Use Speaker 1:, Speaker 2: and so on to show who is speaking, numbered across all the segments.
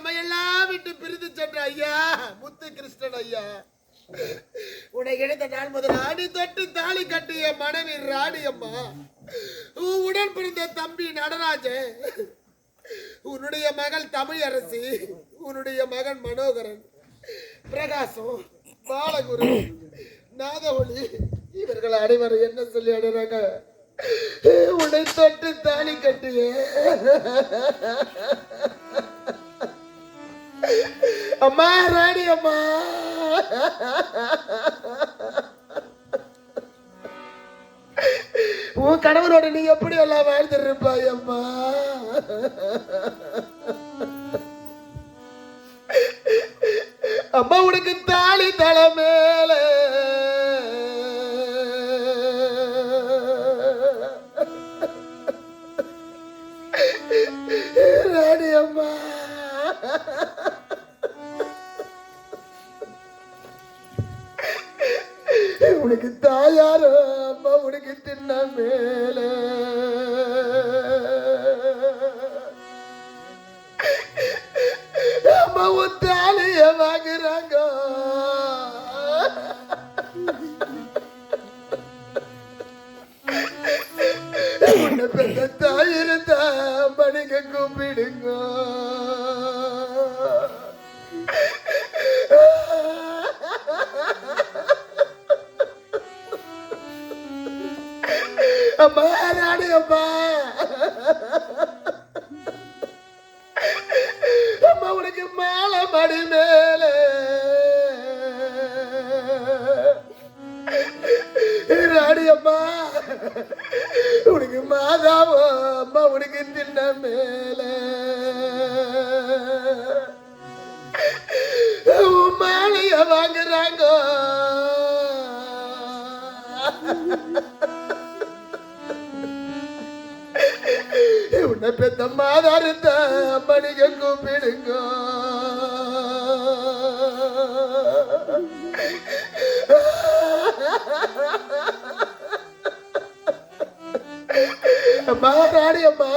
Speaker 1: நம்மையெல்லாம் எல்லாம் விட்டு பிரிந்து சென்ற ஐயா முத்து கிருஷ்ணன் ஐயா. உன்னை இணைந்த நாள் முதல் ஆடி தொட்டு தாலி கட்டிய மனைவி ராணி அம்மா உன் உடன் பிறந்த தம்பி நடராஜன். உன்னுடைய மகள் தமிழரசி உன்னுடைய மகன் மனோகரன் பிரகாசம் பாலகுரு நாதஒளி இவர்கள் அனைவரும் என்ன சொல்லி அடைறாங்க உன்னை தொட்டு தாலி கட்டிய அம்மா ராணி அம்மா. உன் கணவரோட நீ எப்படி எல்லாம் வாழ்ந்துருப்பாய் அம்மா? அம்மா உனக்கு தாலி தலை மேல. உனக்கு தாயாரோ அம்மா உனக்கு தின்ன மேல. அம்மா உன் தாலிய வாங்குறாங்க. உன்னை பெற்ற தாயிருந்தா மணிக்க கூப்பிடுங்க. அம்மா ராணி அம்மா. அம்மா உனக்கு மாலை மடி மேல. ராணி அம்மா. உனக்கு மாதாவோ அம்மா உனக்கு தின்ன மேல. மாலைய வாங்குறாங்க. உன்னை பெத்த மாதாருத்த கூப்பிடுங்க. அம்மா அம்மா.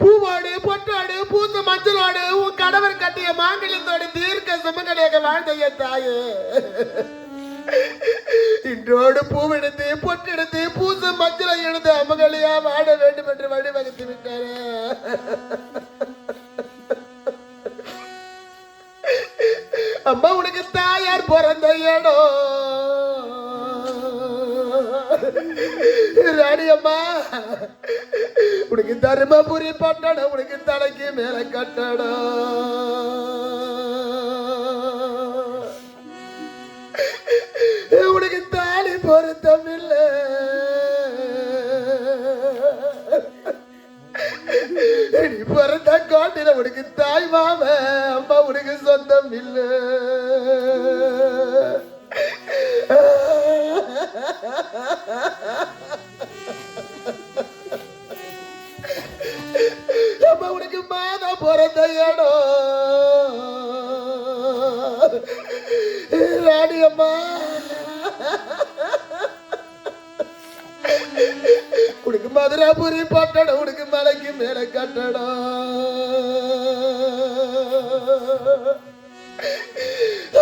Speaker 1: பூவாடு பொட்டாடு பூத்த மஞ்சளோடு உன் கணவர் கட்டிய மாங்கல்யத்தோடு தீர்க்க சுமங்கலியாக வாழ்ந்த என் தாயே. இன்றோடு பூவெடுத்து பொட்டெடுத்து பூச மஞ்சளை எடுத்து அமகலியா வாட. பிறந்த ராணி அம்மா உனக்கு தருமபுரி பட்டணம் உனக்கு தலைக்கு மேல கட்டடம். உனக்கு தாலி பொருத்தம் இல்லை நீ பிறந்த காட்டில உனக்கு தாய் மாம அம்மா உனக்கு சொந்தம் இல்லை. மாதா ராணியம்மா. உனக்கு மதுராபுரி பட்டடம் உனக்கு மலைக்கு மேல கட்டடம்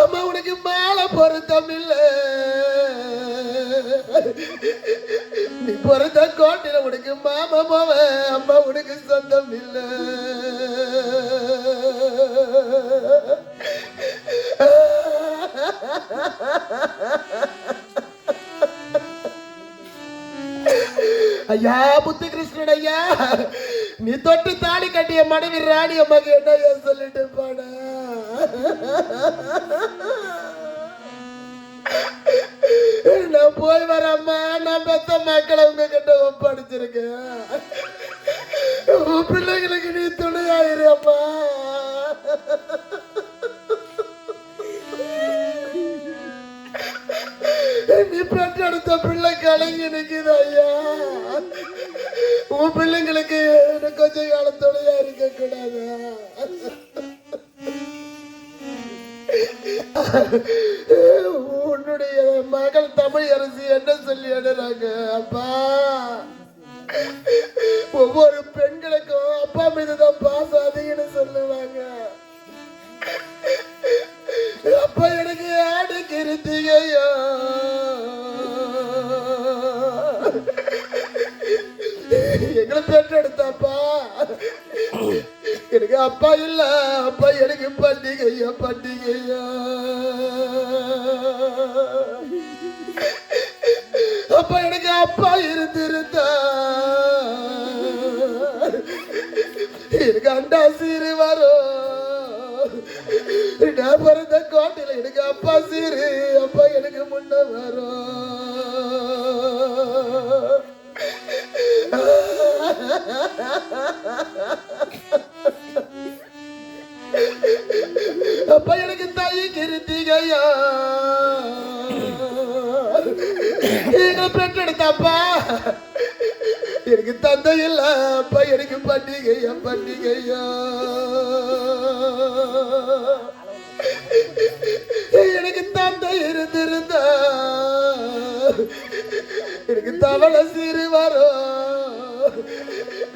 Speaker 1: அம்மா உனக்கு மேல பொருத்தம் இல்லை. நீ பிறந்த கோட்டையில உனக்கு மாமா மாவ அம்மா உனக்கு சொந்தம் இல்ல. ஐயா புத்து கிருஷ்ணன் ஐயா நீ தொட்டு தாலி கட்டிய மனைவி ராணி அம்மாக்கு என்ன சொல்லிட்டு போன? நான் போய் வரம்மா நான் பெத்த மக்களை உங்ககிட்ட ஒப்படைச்சிருக்கேன். உன் பிள்ளைங்களுக்கு நீ துணையாயிரு அம்மா நீ பெற்றெடுத்த பிள்ளை கலங்கி நிக்குது ஐயா. உன் பிள்ளைங்களுக்கு எனக்கு கொஞ்சம் காலம் துணையா இருக்க கூடாது. மகள் தமிழ் அரசு என்ன சொல்லி எடுறாங்க அப்பா. ஒவ்வொரு பெண்களுக்கும் அப்பா மீதுதான் பாசம் அதிகம்னு சொல்லுவாங்க. அப்ப எனக்கு ஆடு கிருத்திகையா? எங்களை பெற்றெடுத்தாப்பா. எனக்கு அப்பா இல்ல அப்பா எனக்கு பண்டிகையா பண்டிகையா. அப்பா இருந்திருந்த எனக்கு சீரு வரும். நான் பிறந்த கோட்டையில் எனக்கு அப்பா சீரு அப்பா எனக்கு முன்ன வரும். அப்பா எனக்கு தாயி கிருத்திகையா அப்பா. எனக்கு தந்தை இல்ல அப்பா எனக்கு பண்டிகையா பண்டிகையா. எனக்கு தந்தை இருந்திருந்தா. எனக்கு தவளை சீரு வரும்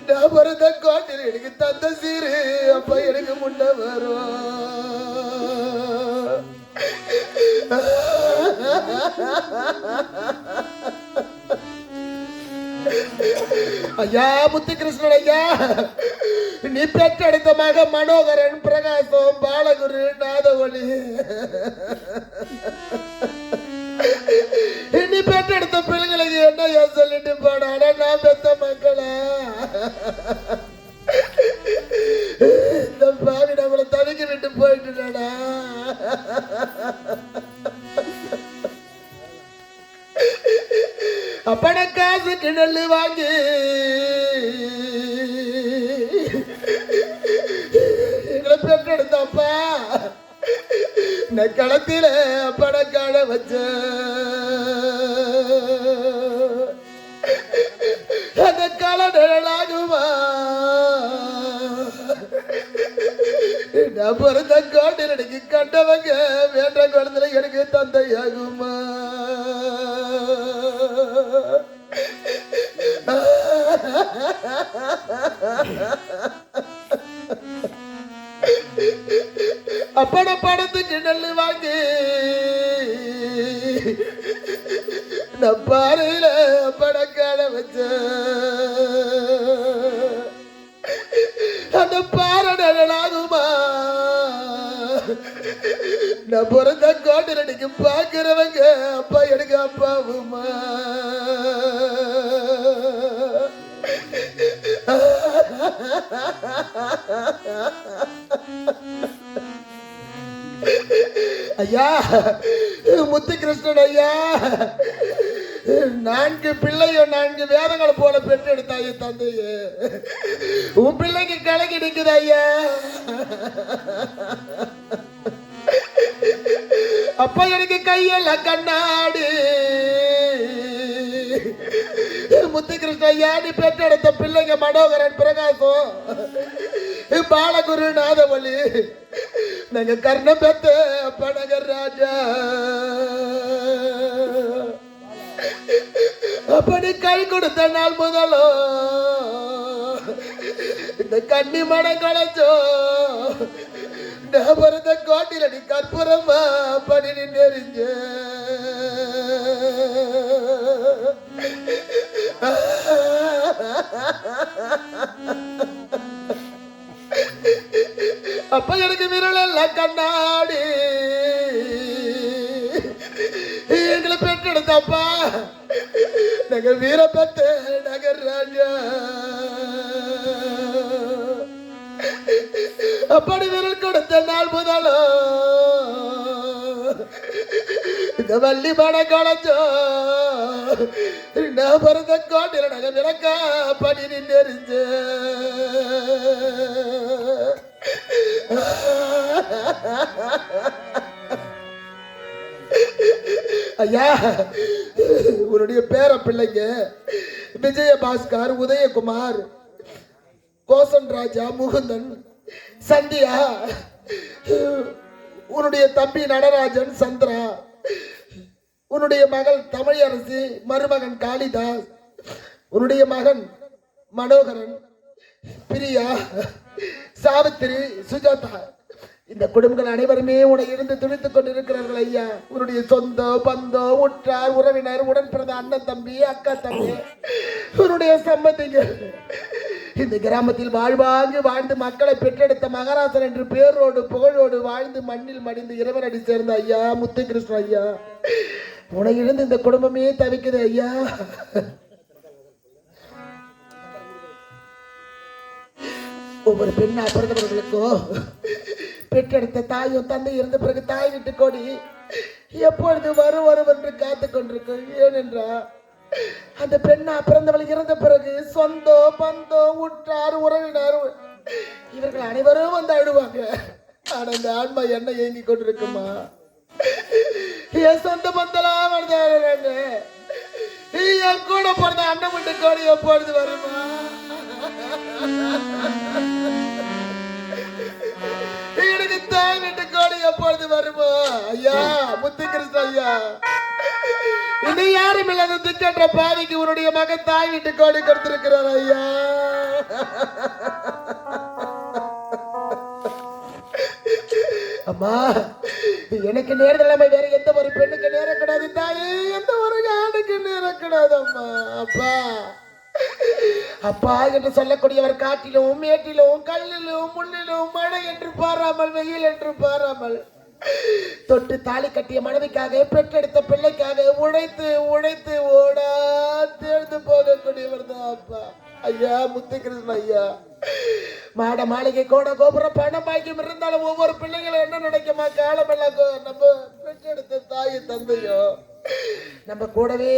Speaker 1: நான் பிறந்த கோட்டில் எனக்கு தந்த சீரு அப்பா எனக்கு முன்ன வரும் ஐயா முத்துகிருஷ்ணன் ஐயா நீ பெற்றெடுத்த மக மனோகரன் பிரகாசம் பாலகுரு நாதவழி நீ பெற்றெடுத்த பிள்ளைங்களுக்கு என்ன சொல்லிட்டு போனாடா நான் பெத்த மக்களா நெல் வாங்கி. எங்களை பெற்றெடுத்தப்பா நான் களத்தில அப்பட வச்ச. அந்த கள நிழலாகுமா? நான் பிறந்த காட்டில் எனக்கு கண்டவங்க வேண்ட குழந்தைல எனக்கு தந்தையாகுமா? அப்பட படத்துக்கு நல்லு வாங்கி. நான் பாறையில படக்காட வச்ச அந்த பாறை நல்லாதுமா நான் பிறந்த கோட்டில் அன்னைக்கு பாக்குறவங்க அப்பா எனக்கு அப்பாவுமா ஐயா முத்துகிருஷ்ணன் ஐயா நான்கு பிள்ளையோ நான்கு வேதங்களை போல பெற்றெடுத்தாய தந்தையே. உன் பிள்ளைக்கு கலங்கி நிக்குது ஐயா. அப்ப எனக்கு கையெல்லாம் கண்ணாடி. முத்துகிருஷ்ணய்யா நீ பெற்றெடுத்த பிள்ளைங்க மனோகரன் பிரகாசம். பாலகுரு நாதவழி நாங்க கர்ணம் பெத்த பனகர் ராஜா. அப்படி கை கொடுத்த நாள் முதலோ. இந்த கன்னி மடம் களைச்சோ. நான் பிறந்த கோட்டில நீ கற்பூரமா ha ha அப்ப எனக்கு விரல் எல்லாம் கண்ணாடி. எங்களை பெற்றெடுத்தப்பா. நாங்க வீரப்பத்த நகர் ராஜா. அப்படி விரல் கொடுத்த நாள் முதலோ. இந்த வள்ளி மட களைச்சோ நான் பிறந்த கோட்டில நாங்க விளக்கா படி நின்று ஐயா உன்னுடைய பேர பிள்ளைங்க விஜயபாஸ்கர் உதயகுமார் கோசன் ராஜா முகுந்தன் சந்தியா உன்னுடைய தம்பி நடராஜன் சந்திரா உன்னுடைய மகள் தமிழரசி மருமகன் காளிதாஸ் உன்னுடைய மகன் மனோகரன் பிரியா சாவித்திரி சுஜாதா இந்த குடும்பங்கள் அனைவருமே உன்னை இருந்து துடித்துக் கொண்டிருக்கிறார்கள் ஐயா. உன்னுடைய சொந்த பந்தோ உற்றார் உறவினர் உடன் பிறந்த அண்ணன் தம்பி அக்கா தம்பி உன்னுடைய சம்பந்திகள் இந்த கிராமத்தில் வாழ்வாங்கு வாழ்ந்து மக்களை பெற்றெடுத்த மகாராசன் என்று பேரோடு புகழோடு வாழ்ந்து மண்ணில் மடிந்து இறைவனடி சேர்ந்த ஐயா முத்துகிருஷ்ணன் ஐயா. உன்னை இருந்து இந்த குடும்பமே தவிக்குது ஐயா. ஒவ்வொரு பெண்ணா பிறந்தவர்களுக்கோ பெற்றெடுத்த தாயும் தந்தை இருந்த பிறகு தாய் விட்டு கோடி எப்பொழுது வரும் வரும் என்று காத்து கொண்டிருக்கும் ஏனென்றா அந்த பெண்ணா பிறந்தவள் இறந்த பிறகு சொந்தம் பந்தம் உற்றார் உறவினார் இவர்கள் அனைவரும் வந்து அழுவாங்க. ஆனா இந்த ஆன்மா என்ன ஏங்கி கொண்டிருக்குமா? என் சொந்த பந்தலாம் வந்தாங்க என் கூட பிறந்த அண்ணன் விட்டு கோடி எப்பொழுது வருமா? வீட்டு எப்பொழுது வருமோ? ஐயா முத்து கிருஷ்ண ஐயா. இனி யாரும் இல்லாத திக்கற்ற பாதிக்கு உன்னுடைய மகன் தாய் வீட்டு கோடி கொடுத்திருக்கிறார் ஐயா. அம்மா எனக்கு நேர்தலைமை வேற எந்த ஒரு பெண்ணுக்கு நேரக்கூடாது தாயே. எந்த ஒரு ஆணுக்கு நேரக்கூடாது அம்மா. அப்பா அப்பா என்று சொல்லக்கூடியவர் காட்டிலும் மேட்டிலும் கல்லிலும் முள்ளிலும் மழை என்று பாராமல் வெயில் என்று பாராமல். தொட்டு தாலி கட்டிய மனைவிக்காக பெற்றெடுத்த பிள்ளைக்காக உழைத்து உழைத்து ஓடா தேர்ந்து போகக்கூடியவர் தான் அப்பா. ஐயா முத்துகிருஷ்ணன் ஐயா. மாட மாளிகை கோட கோபுரம் பணம் பாக்கியம் இருந்தாலும் ஒவ்வொரு பிள்ளைகளும் என்ன நினைக்குமா? காலமெல்லாம் நம்ம பெற்றெடுத்த தாய் தந்தையோ நம்ம கூடவே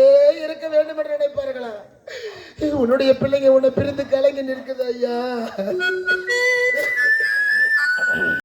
Speaker 1: இருக்க வேண்டும் என்று நினைப்பார்களா? உன்னுடைய பிள்ளைங்க உன்னை பிரிந்து கலங்கி நிற்குது ஐயா.